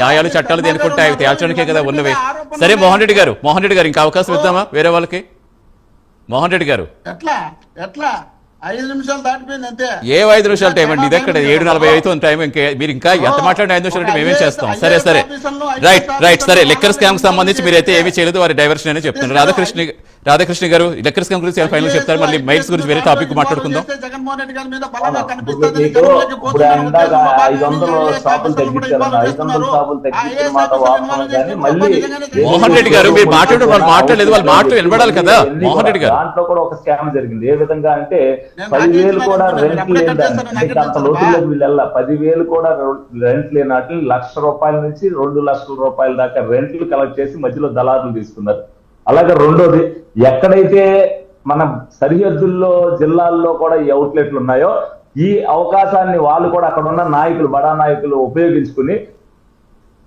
న్యాయాలు చట్టాలు దేనికుంటే అవి తేల్చడానికే కదా ఉన్నవి. సరే మోహన్ రెడ్డి గారు మోహన్ రెడ్డి గారు ఇంకా అవకాశం ఇద్దామా? వేరే వాళ్ళకి? మోహన్ రెడ్డి గారు. ఎట్లా? ఎట్లా? ఐదు నిమిషాలు దాటిపోయింది అంతే. ఏ ఐదు నిమిషాలు టైం అండి? ఇది ఎక్కడ ఏడు నలభై అవుతుంది టైం ఇంకా. మీరు ఇంకా ఎంత మాట్లాడిన ఐదు నిమిషాలు మేమేం చేస్తాం? సరే సరే. రైట్ రైట్ సరే. లెక్కర్ స్కామ్ సంబంధించి మీరైతే ఏమీ చేయలేదు. వారి డైవర్షన్ అని చెప్తున్నారు. రాధాకృష్ణ రాధాకృష్ణ గారు లెక్కర్ స్కామ్ గురించి ఫైనల్ చెప్తారు? మళ్ళీ మైల్స్ గురించి వేరే టాపిక్ మాట్లాడుకుందాం. మాట మోహన్ రెడ్డి గారు, మీరు మాట్లాడడం వాళ్ళు మాట్లాడలేదు, వాళ్ళ మాటలు వినబడాలి కదా, మోహన్ రెడ్డి గారు. దాంట్లో కూడా ఒక స్కామ్ జరిగింది. ఏ విధంగా అంటే పదివేలు కూడా రెంట్ లేని అంత. లోతుల్లోకి వీళ్ళు పదివేలు కూడా రెంట్ లేని వాటిని లక్ష రూపాయల నుంచి రెండు లక్షల రూపాయల దాకా రెంట్లు కలెక్ట్ చేసి మధ్యలో దళారులు తీసుకున్నారు. అలాగే రెండోది ఎక్కడైతే మన సరిహద్దుల్లో జిల్లాల్లో కూడా ఈ అవుట్లెట్లు ఉన్నాయో ఈ అవకాశాన్ని వాళ్ళు కూడా అక్కడ ఉన్న నాయకులు బడా నాయకులు ఉపయోగించుకుని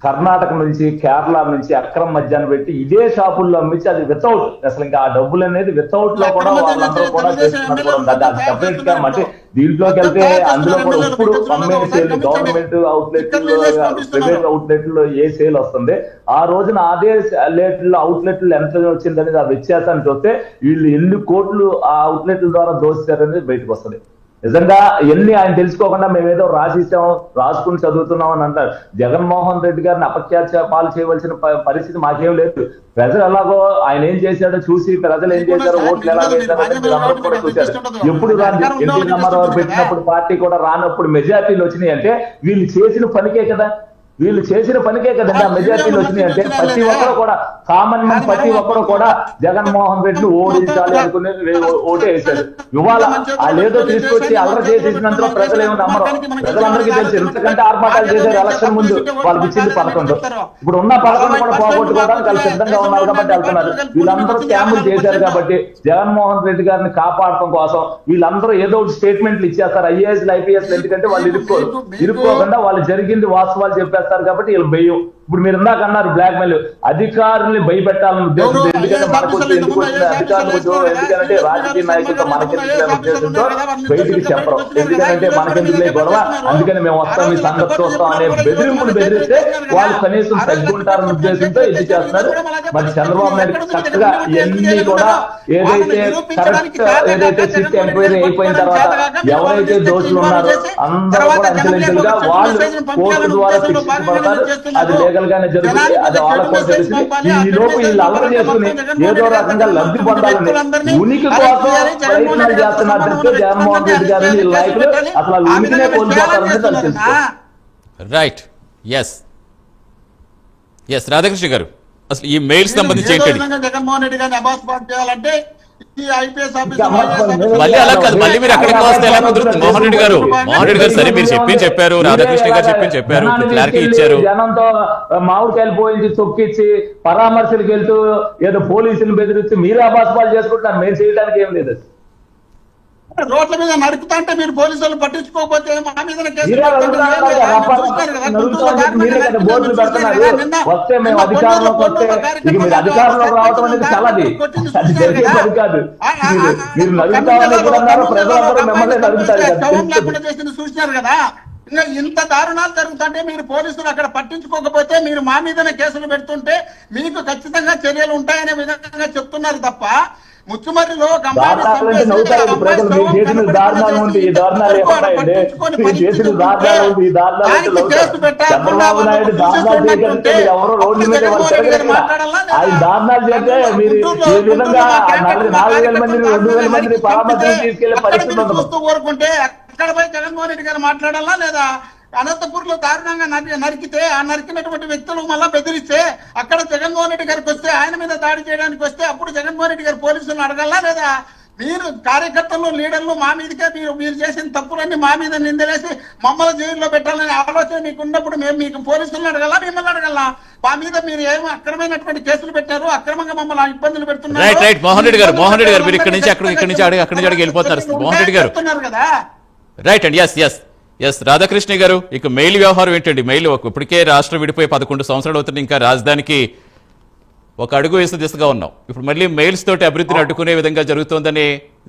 కర్ణాటక నుంచి కేరళ నుంచి అక్రమ మద్యాన్ని పెట్టి ఇదే షాపుల్లో అమ్మించి అది వితౌట్ అసలు ఇంకా ఆ డబ్బులు అనేది వితౌట్లో కూడా వాళ్ళందరూ కూడా చేస్తున్నారు కూడా. అది సెపరేట్గా అంటే దీంట్లోకి వెళ్తే అందులో కూడా ఇప్పుడు అమ్మే సేల్ గవర్నమెంట్ అవుట్లెట్ ప్రైవేట్ అవుట్లెట్లో ఏ సేల్ వస్తుంది? ఆ రోజున అదే అవుట్లెట్ అవుట్లెట్లు ఎంత వచ్చిందనేది ఆ వ్యత్యాసాన్ని చూస్తే వీళ్ళు ఎన్ని కోట్లు ఆ అవుట్లెట్ల ద్వారా దోస్తారనేది బయటకు వస్తుంది. నిజంగా ఎన్ని ఆయన తెలుసుకోకుండా మేమేదో రాసిస్తాం రాసుకుని చదువుతున్నాం అని అంటారు. జగన్మోహన్ రెడ్డి గారిని అపఖ్యాత పాలు చేయవలసిన పరిస్థితి మాకేం లేదు. ప్రజలు ఎలాగో ఆయన ఏం చేశాడో చూసి ప్రజలు ఏం చేశారో ఓట్లు ఎలా వేశారో కూడా చూశారు. ఎప్పుడు రాని ఎన్టీ రామారావు పెట్టినప్పుడు పార్టీ కూడా రానప్పుడు మెజార్టీలు వచ్చినాయి అంటే వీళ్ళు చేసిన పనికే కదా. వీళ్ళు చేసిన పనికే కదండి ఆ మెజార్టీలు వచ్చినాయి. అంటే ప్రతి ఒక్కరు కూడా కామన్ మ్యాన్ ప్రతి ఒక్కరు కూడా జగన్మోహన్ రెడ్డిని ఓడించాలి అనుకునే ఓటే వేశారు ఇవాళ ఆ లేదో తీసుకొచ్చి అల్లరి చేసేసినంతలో ప్రజలు ఏమి నమ్మరు ప్రజలందరికీ తెలుసు. ఎంతకంటే ఆర్భాటాలు చేశారు. ఎలక్షన్ ముందు వాళ్ళకి ఇచ్చింది పదకొండు. ఇప్పుడు ఉన్న పదకొండు కూడా పోగొట్టుకోవడానికి వాళ్ళు సిద్ధంగా ఉన్నారు కాబట్టి వెళ్తున్నారు వీళ్ళందరూ స్కాములు చేశారు కాబట్టి జగన్మోహన్ రెడ్డి గారిని కాపాడటం కోసం వీళ్ళందరూ ఏదో స్టేట్మెంట్లు ఇచ్చేస్తారు. ఐఏఎస్ ఐపీఎస్ ఎందుకంటే వాళ్ళు ఇరుక్కోరు. ఇరుక్కోకుండా వాళ్ళు జరిగింది వాస్తవాలు చేస్తారు కాబట్టి వీళ్ళు భయం ఇప్పుడు మీరు ఇందాక అన్నారు బ్లాక్ మెయిల్ అధికారుల్ని భయపెట్టాలని ఉద్దేశం ఎందుకంటే మనకు అధికారులు ఎందుకంటే రాజకీయ నాయకులతో మనకెందుకు ఉద్దేశంతో బయటికి చెప్పరు. ఎందుకంటే మనకెందుకులే గొడవ? అందుకని మేము వస్తాం మీ సంగతి చూస్తాం అనే బెదిరింపులు బెదిరిస్తే వాళ్ళు కనీసం తగ్గుంటారనే ఉద్దేశంతో ఇది చేస్తున్నారు. మరి చంద్రబాబు నాయుడు చక్కగా ఇవన్నీ కూడా ఏదైతే కరెక్ట్ ఏదైతే సిట్ ఎంక్వైరీ అయిపోయిన తర్వాత ఎవరైతే దోషులు ఉన్నారో అందరూ కూడా అంచెలంచెలుగా వాళ్ళు కోర్టు ద్వారా శిక్షించబడతారు అది లీగల్ గానే జరుగుతుంది అది వాళ్ళకు కూడా తెలిసింది ఈ లోపు వీళ్ళు అల్లరి చేసుకుని ఏదో రకంగా లబ్ధి పొందాలని ఉనికి కోసం ప్రయత్నాలు చేస్తున్నారు తప్పితే జగన్మోహన్ రెడ్డి గారిని వీళ్ళ నాయకులు అసలు వాళ్ళు ఉనికినే కోల్పోతారని తను తెలుసుకోవాలి రైట్ ఎస్ ఎస్ రాధాకృష్ణ గారు. అసలు ఈ మెయిల్స్ సంబంధించి ఏంటండి జగన్మోహన్ రెడ్డి గారిని అబాస్ పాస్ చేయాలంటే మళ్ళీ అలా కాదు మళ్ళీ మీరు అక్కడికి వస్తే ఎలా కుదురుతుంది? మోహన్ రెడ్డి గారు మోహన్ రెడ్డి గారు సరే మీరు చెప్పింది చెప్పారు రాధాకృష్ణ గారు చెప్పింది చెప్పారు క్లారిటీ ఇచ్చారు. జనంతో మామిడికాయలు పోయించి తొక్కిచ్చి పరామర్శలకు వెళ్తూ ఏదో పోలీసులు బెదిరించి మీరే అబాస్పాలు చేసుకుంటున్నారు మేము చేయడానికి ఏం లేదు. రోడ్ల మీద నడుపుతా అంటే మీరు పోలీసులు పట్టించుకోకపోతే మా మీద చూసినారు కదా. ఇంత దారుణాలు జరుగుతుంటే మీరు పోలీసులు అక్కడ పట్టించుకోకపోతే మీరు మా మీదనే కేసులు పెడుతుంటే మీకు ఖచ్చితంగా చర్యలు ఉంటాయనే విధంగా చెప్తున్నారు తప్ప ముచ్చుమర్రిలో ఒక అక్కడ పోయి జగన్మోహన్ రెడ్డి గారు మాట్లాడాలా లేదా? అనంతపూర్లో దారుణంగా నరి- నరికితే ఆ నరికినటువంటి వ్యక్తులు మళ్ళా బెదిరిస్తే అక్కడ జగన్మోహన్ రెడ్డి గారికి వస్తే ఆయన మీద దాడి చేయడానికి వస్తే అప్పుడు జగన్మోహన్ రెడ్డి గారు పోలీసులను అడగాలా లేదా? మీరు కార్యకర్తలు లీడర్లు మా మీదకే మీరు మీరు చేసిన తప్పులన్నీ మా మీద నిందలేసి మమ్మల్ని జైల్లో పెట్టాలనే ఆలోచన మీకు ఉన్నప్పుడు మేము మీకు పోలీసులను అడగాలా మిమ్మల్ని అడగాలా? మా మీద మీరు ఏమో అక్రమైనటువంటి కేసులు పెట్టారు? అక్రమంగా మమ్మల్ని ఇబ్బందులు పెడుతున్నారు? Right right. మోహన్ రెడ్డి గారు మోహన్ రెడ్డి గారు మీరు ఇక్కడ నుంచి అక్కడ ఇక్కడ నుంచి అడిగి అక్కడి నుంచి అడిగి వెళ్ళిపోతున్నారు. మోహన్ రెడ్డి గారు. కదా? రైట్ అండి ఎస్ ఎస్ ఎస్ రాధాకృష్ణ గారు ఇక మెయిల్ వ్యవహారం ఏంటండి? మెయిల్ ఒక- ఇప్పటికే రాష్ట్రం విడిపోయి పదకొండు సంవత్సరాలు అవుతుంది. ఇంకా రాజధానికి ఒక అడుగు వేసే దిశగా ఉన్నాం. ఇప్పుడు మళ్ళీ మెయిల్స్ తోటి అభివృద్ధిని అడ్డుకునే విధంగా జరుగుతోందని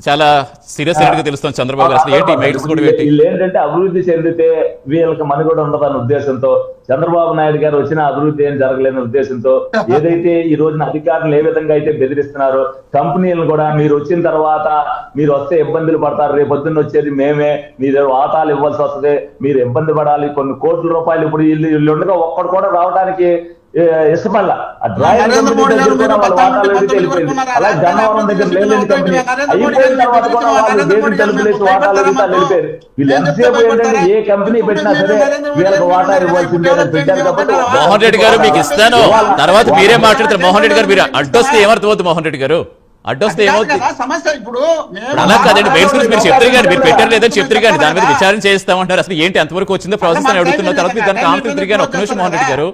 చాలా సీరియస్గా తెలుస్తుంది చంద్రబాబు అసలు ఏంటి మెయిల్స్ కూడా ఏంటంటే అభివృద్ధి చెందితే వీళ్ళకి మనుగడ ఉండదన్న ఉద్దేశంతో చంద్రబాబు నాయుడు గారు వచ్చిన అభివృద్ధి ఏం జరగలేని ఉద్దేశంతో ఏదైతే ఈ రోజున అధికారులు ఏ విధంగా అయితే బెదిరిస్తున్నారో కంపెనీలను కూడా మీరు వచ్చిన తర్వాత మీరు వస్తే ఇబ్బందులు పడతారు. రేపు పొద్దున్న వచ్చేది మేమే. మీరు వాటాలు ఇవ్వాల్సి వస్తుంది. మీరు ఇబ్బంది పడాలి. కొన్ని కోట్ల రూపాయలు ఇప్పుడు వీళ్ళు వీళ్ళు ఉండగా ఒక్కడు కూడా రావడానికి ఇష్టపడాల ఆ డ్రాయర్ అలా. గన్నవరం దగ్గర లేని కంపెనీ అయిపోయిన తర్వాత కూడా వాళ్ళు తలుపులేసి వాటాలు వెళ్ళిపోయారు వీళ్ళు ఎంతసేపు ఏంటంటే? ఏ కంపెనీ పెట్టినా సరే వీళ్ళకి వాటా ఇవ్వాల్సిందే పెట్టారు కాబట్టి? మోహన్ రెడ్డి గారు మీకు ఇస్తాను. తర్వాత మీరే మాట్లాడతారు. మోహన్ రెడ్డి గారు మీరు అడ్డొస్తే ఏమర్థమవుతుంది మోహన్ రెడ్డి గారు? అడ్డొస్తే ఏమవుతుంది? సమస్య ఇప్పుడు అలా కాదండి మెయిల్స్ గురించి మీరు చెప్తారు కానీ మీరు పెట్టారు లేదని చెప్తారు కానీ దాని మీద విచారణ చేస్తామంటారు అసలు ఏంటి? ఎంతవరకు వచ్చిందో ప్రాసెస్ అని అడుగుతున్న తర్వాత మీరు దానికి ఆమె కానీ ఒక్క నిమిషం మోహన్ రెడ్డి గారు.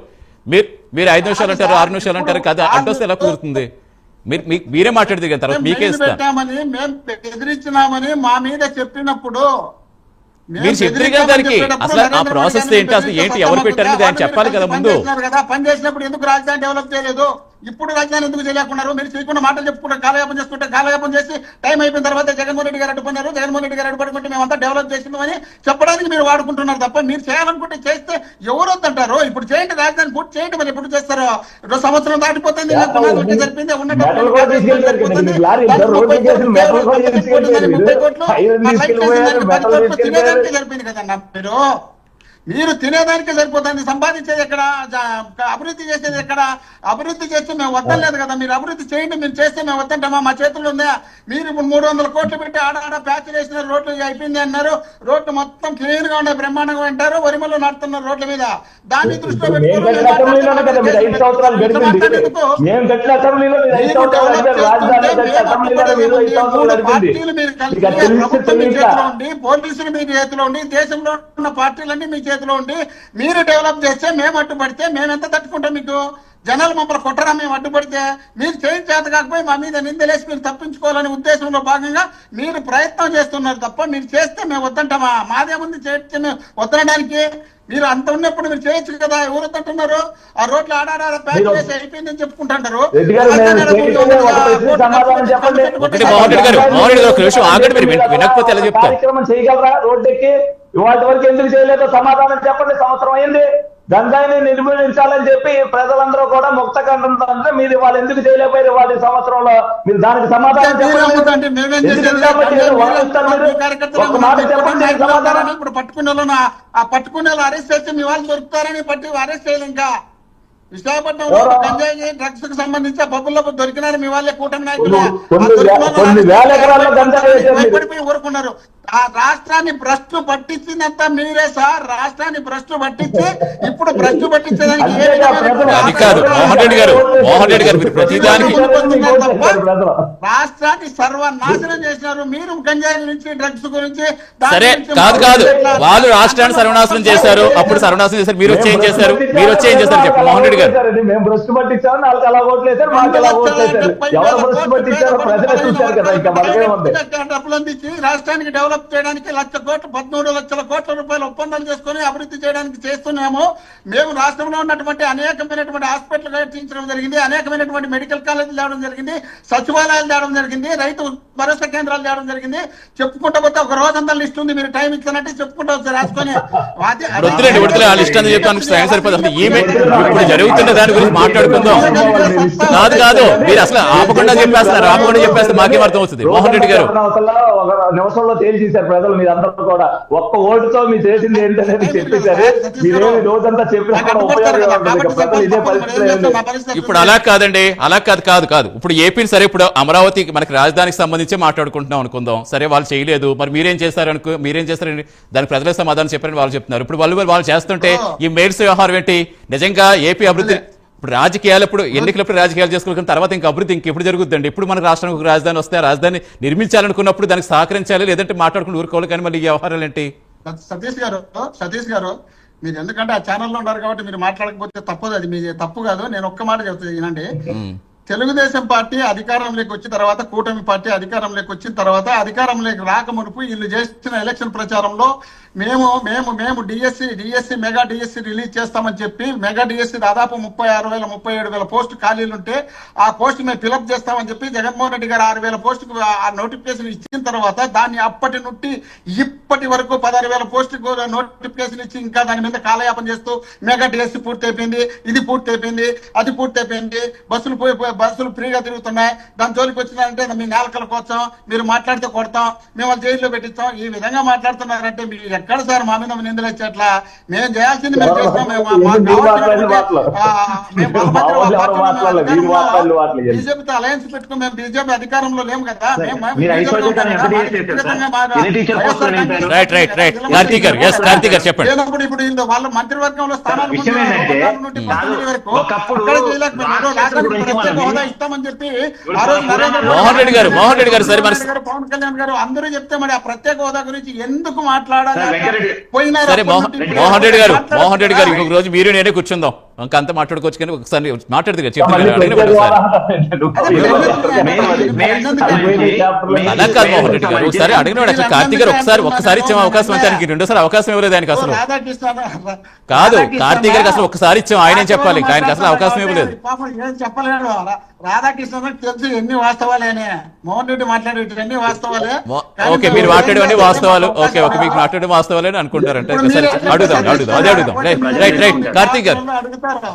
మీరు మీరు ఐదు నిమిషాలు అంటారు ఆరు నిమిషాలు అంటారు కదా అడ్డొస్తే ఎలా కుదురుతుంది. మీరు మీ- మీరే మాట్లాడితే కానీ తర్వాత మీకే పెట్టామని మేము బెదిరించినామని మా మీద చెప్పినప్పుడు మీరు చెప్తారు కదా దానికి. అసలు ఆ ప్రాసెస్ ఏంటి? అసలు ఏంటి? ఎవరు పెట్టారని దాన్ని చెప్పాలి కదా ముందు. కదా పని చేసినప్పుడు ఎందుకు రాజధాని డెవలప్ చేయలేదు? ఇప్పుడు రాజధాని ఎందుకు చేయలేకున్నారు? మీరు చేయకుండా మాటలు చెప్పుకుంటే కాలయాపన చేసుకుంటే కాలయాపన చేసి టైం అయిపోయిన తర్వాత జగన్మోహన్ రెడ్డి గారు అడ్డుకున్నారు జగన్మోహన్ రెడ్డి గారు అడ్డుపడుకుంటే మేమంతా డెవలప్ చేసిందని చెప్పడానికి మీరు వాడుకుంటున్నారు తప్ప మీరు చేయాలనుకుంటే చేస్తే ఎవరు వద్దంటారు? ఇప్పుడు చేయండి రాజధాని పూర్తి చేయండి మరి ఎప్పుడు చేస్తారో? రెండు సంవత్సరం దాటిపోతుంది ఇంకా పునాది ఒకటి సరిపోయింది ఉన్న మెటల్ డబ్బులు కూడా తీసుకెళ్ళారు కదా, సరిపోతుంది. మీకు లారీ ఇద్దరు దానికి రోడ్డు ముప్పై చేసి కోట్లు, మెటల్ కూడా ముప్పై కోట్లు, తీసుకెళ్ళారు ముప్పై కోట్లు, ఐరన్ మా లైఫ్ తీసుకెళ్ళిపోయారు, చేసిందానికి పది మెటల్ కోట్లు తీసుకెళ్ళిపోయారు. తినేదానికి సరిపోయింది కదన్నా మీరు? మీరు తినేదానికి సరిపోతుంది సంపాదించేది ఎక్కడ? అభివృద్ధి చేసేది ఎక్కడ? అభివృద్ధి చేస్తే మేము వద్దలేదు కదా మీరు అభివృద్ధి చేయండి మీరు చేస్తే మేము వద్దంటామా? మా చేతుల్లో ఉందా? మీరు ఇప్పుడు మూడు వందల కోట్లు పెట్టి ఆడ ఆడ ప్యాచ్ వేసిన రోడ్లు అయిపోయింది అన్నారు. రోడ్లు మొత్తం క్లీన్గా ఉన్నాయి బ్రహ్మాండంగా అంటారు. వరిమల్లో నడుతున్నారు రోడ్ల మీద. దాన్ని దృష్టిలో పార్టీలు మీరు కలిసి ప్రభుత్వం మీ చేతిలో ఉండి పోలీసులు మీ చేతిలో ఉండి దేశంలో ఉన్న పార్టీలన్నీ మీ చేతిలో ఉండి మీరు డెవలప్ చేస్తే మేము అడ్డుపడితే మేము ఎంత తట్టుకుంటాం మీకు? జనాలు మమ్మల్ని కొట్టరా మేము అడ్డుపడితే? మీరు చేయించేత కాకపోయి మా మీద నిందలేసి మీరు తప్పించుకోవాలనే ఉద్దేశంలో భాగంగా మీరు ప్రయత్నం చేస్తున్నారు తప్ప మీరు చేస్తే మేము వద్దంటామా? మాదేముంది చేయొచ్చు వద్దనడానికి మీరు అంత ఉన్నప్పుడు మీరు చేయొచ్చు కదా? ఎవరు వద్దంటున్నారు ఆ రోడ్లు ఆడాడ మీరు- చేసి అయిపోయిందని విన- వినకపోతే ఎలా చెప్తారు? కార్యక్రమం చేయగలరా? రోడ్డెక్కి ఇవాటి వరకు ఎందుకు చేయలేదో సమాధానం చెప్పండి. సంవత్సరం అయింది. గంజాయిని నిర్మూలించాలని చెప్పి ప్రజలందరూ కూడా ముక్త అంటే మీరు వాళ్ళు ఎందుకు చేయలేకపోయారు వాళ్ళ సంవత్సరంలో? మీరు దానికి సమాధానం చెప్పండి. సమాధానం ఇప్పుడు పట్టుకునే ఆ- పట్టుకునే అరెస్ట్ చేస్తే మీ వాళ్ళు దొరుకుతారని పట్టి అరెస్ట్ చేయాలి ఇంకా. విశాఖపట్నంలో? గంజాయి డ్రగ్స్కు సంబంధించి ఆ పబ్బుల్లో దొరికినారు మీ వాళ్ళే కూటమి నాయకులు. ఊరుకున్నారు. ఆ రాష్ట్రాన్ని భ్రష్టు పట్టించిందంతా మీరే సార్. రాష్ట్రాన్ని భ్రష్టు పట్టించి ఇప్పుడు భ్రష్టు ఏ ప్రతిదానికి- ప్రజలు. రాష్ట్రాన్ని సర్వనాశనం చేసినారు. మీరు గంజాయి నుంచి డ్రగ్స్ గురించి సరే కాదు కాదు. వాళ్ళు రాష్ట్రాన్ని సర్వనాశనం చేశారు. అప్పుడు సర్వనాశనం చేశారు. మీరు వచ్చి ఏం చేశారు? మీరు వచ్చి ఏం చేశారు చెప్పండి మోహన్ రెడ్డి గారు. మేము భ్రష్టు పట్టించాము వాళ్ళకి అలా ఓట్లు వేశారు మాకు అలా ఓట్లు వేశారు. ఎవరు భ్రష్టు పట్టించారో ప్రజలే చూశారు కదా ఇంకా మనకే ఉంది. డబ్బులు అందించి రాష్ట్రానికి డెవలప్ చేయడానికి లక్ష కోట్లు పదమూడు లక్షల కోట్ల రూపాయల ఒప్పందాలు చేసుకొని అభివృద్ధి చేయడానికి చేస్తున్నాము మేము రాష్ట్రంలో ఉన్నటువంటి అనేకమైనటువంటి హాస్పిటల్ కట్టించడం జరిగింది అనేకమైనటువంటి మెడికల్ కాలేజీలు తేవడం జరిగింది సచివాలయాలు తేవడం జరిగింది రైతు భరోసా కేంద్రాలు తేవడం జరిగింది. చెప్పుకుంటా పోతే ఒక రోజంతా లిస్ట్ ఉంది మీరు టైం ఇచ్చినట్టే చెప్పుకుంటా రాసుకొని. ఇప్పుడు వద్దులేండి జరుగుతున్న దాని గురించి మాట్లాడుకుందాం. కాదు కాదు. మీరు అసలు ఆపకుండా చెప్పేస్తున్నారు. ఆపకుండా చెప్పేస్తే మాకేం అర్థం అవుతుంది? మోహన్ రెడ్డి గారు. అవసరంలో ఒక నిమిషంలో తేల్చేశారు ప్రజలు మీరందరూ కూడా. ఒక్క ఓటుతో మీరు చేసింది ఏంటనేది చెప్పేశారు. మీరేమి రోజంతా చెప్పినా కూడా ఉపయోగం ఇదే పరిస్థితి. ఇప్పుడు అలా కాదండి. అలా కాదు కాదు కాదు. ఇప్పుడు ఏపీని సరే ఇప్పుడు అమరావతి మనకి రాజధానికి సంబంధించి మాట్లాడుకుంటున్నాం అనుకుందాం. సరే వాళ్ళు చేయలేదు. మరి మీరేం చేస్తారు అనుకో మీరేం చేస్తారని దానికి ప్రజలకు సమాధానం చెప్పారని వాళ్ళు చెప్తున్నారు. ఇప్పుడు వాళ్ళు వాళ్ళు చేస్తుంటే ఈ మెయిల్స్ వ్యవహారం ఏంటి? నిజంగా ఏపీ అభివృద్ధి ఇప్పుడు రాజకీయాలు ఇప్పుడు ఎన్నికలప్పుడు రాజకీయాలు చేసుకోవాలి తర్వాత ఇంకా అభివృద్ధి ఇంకెప్పుడు జరుగుతుందండి ఇప్పుడు మన రాష్ట్రానికి ఒక రాజధాని వస్తే ఆ రాజధాని నిర్మించాలనుకున్నప్పుడు దానికి సహకరించాలి లేదంటే మాట్లాడుకుని ఊరుకోవాలి కానీ మళ్ళీ ఈ వ్యవహారాలు ఏంటి? సతీష్ గారు సతీష్ గారు మీరు ఎందుకంటే ఆ ఛానల్లో ఉన్నారు కాబట్టి మీరు మాట్లాడకపోతే తప్పదు అది మీ తప్పు కాదు. నేను ఒక్క మాట చెప్తాను వినండి. తెలుగుదేశం పార్టీ అధికారంలోకి వచ్చిన తర్వాత కూటమి పార్టీ అధికారంలోకి వచ్చిన తర్వాత అధికారంలోకి రాక మునుపు వీళ్ళు చేసిన ఎలక్షన్ ప్రచారంలో మేము మేము మేము DSC DSC mega DSC release చేస్తామని చెప్పి మెగా డిఎస్సి దాదాపు ముప్పై ఆరు వేల ముప్పై ఏడు వేల పోస్టు ఖాళీలు ఉంటే ఆ పోస్ట్ మేము ఫిలప్ చేస్తామని చెప్పి జగన్మోహన్ రెడ్డి గారు ఆరు వేల పోస్టుకు ఆ నోటిఫికేషన్ ఇచ్చిన తర్వాత దాన్ని అప్పటి నుండి ఇప్పటి వరకు పదహారు వేల పోస్టుకు నోటిఫికేషన్ ఇచ్చి ఇంకా దాని మీద కాలయాపన చేస్తూ మెగా డిఎస్సి పూర్తి అయిపోయింది ఇది పూర్తి అయిపోయింది అది పూర్తి అయిపోయింది బస్సులు పోయి- బస్సులు ఫ్రీగా తిరుగుతున్నాయి. దాని జోలికి వచ్చినారంటే మీ నేలకల కోసం మీరు మాట్లాడితే కొడతాం. మేము వాళ్ళు జైల్లో పెట్టిస్తాం. ఈ విధంగా మాట్లాడుతున్నారంటే మీరు ఎక్కడ సార్ మా మీద నిందలు వచ్చేట్లా? మేము చేయాల్సింది మేము చేస్తాం. బీజేపీతో అలయన్స్ పెట్టుకుని మేము బీజేపీ అధికారంలో లేము కదా. లేనప్పుడు ఇప్పుడు వీళ్ళు వాళ్ళ మంత్రివర్గంలో స్థానాలు ఒకప్పుడు హోదా ఇస్తామని చెప్పి ఆ రోజు మోహన్ రెడ్డి గారు, మోహన్ రెడ్డి గారు, సరే గారు, పవన్ కళ్యాణ్ గారు అందరూ చెప్తే మరి ఆ ప్రత్యేక హోదా గురించి ఎందుకు మాట్లాడాలి? పోయినారు సరే మోహన్ రెడ్డి గారు. మోహన్ రెడ్డి గారు ఇంకొక రోజు మీరు నేనే కూర్చుందాం. ఇంకా అంతా మాట్లాడుకోవచ్చు కానీ ఒకసారి మాట్లాడుతు ఒకసారి. అలా కాదు మోహన్ రెడ్డి గారు. ఒకసారి అడిగిన వాడు అసలు కార్తీక్ గారు ఒకసారి ఒక్కసారి ఇచ్చాం అవకాశం అంటే ఆయనకి రెండోసారి అవకాశం ఇవ్వలేదు ఆయనకి అసలు. కాదు కార్తీక్ గారికి అసలు ఒకసారి ఇచ్చాం ఆయనే చెప్పాలి. ఆయనకి అసలు అవకాశం ఇవ్వలేదు. చెప్పలేడు రాధాకృష్ణ తెలుసు ఎన్ని వాస్తవాలేనే మోహన్ రెడ్డి మాట్లాడేటి ఎన్ని వాస్తవాలే. మో- కానీ ఓకే మీరు మాట్లాడేవన్నీ వాస్తవాలు? ఓకే ఓకే మీకు మాట్లాడే వాస్తవాలని అనుకుంటారంటే. అడుగుదాం అడుగుదాం అదే అడుగుదాం. Right right right. కార్తీక్ గారు. ಮಾಡ್ತಾರ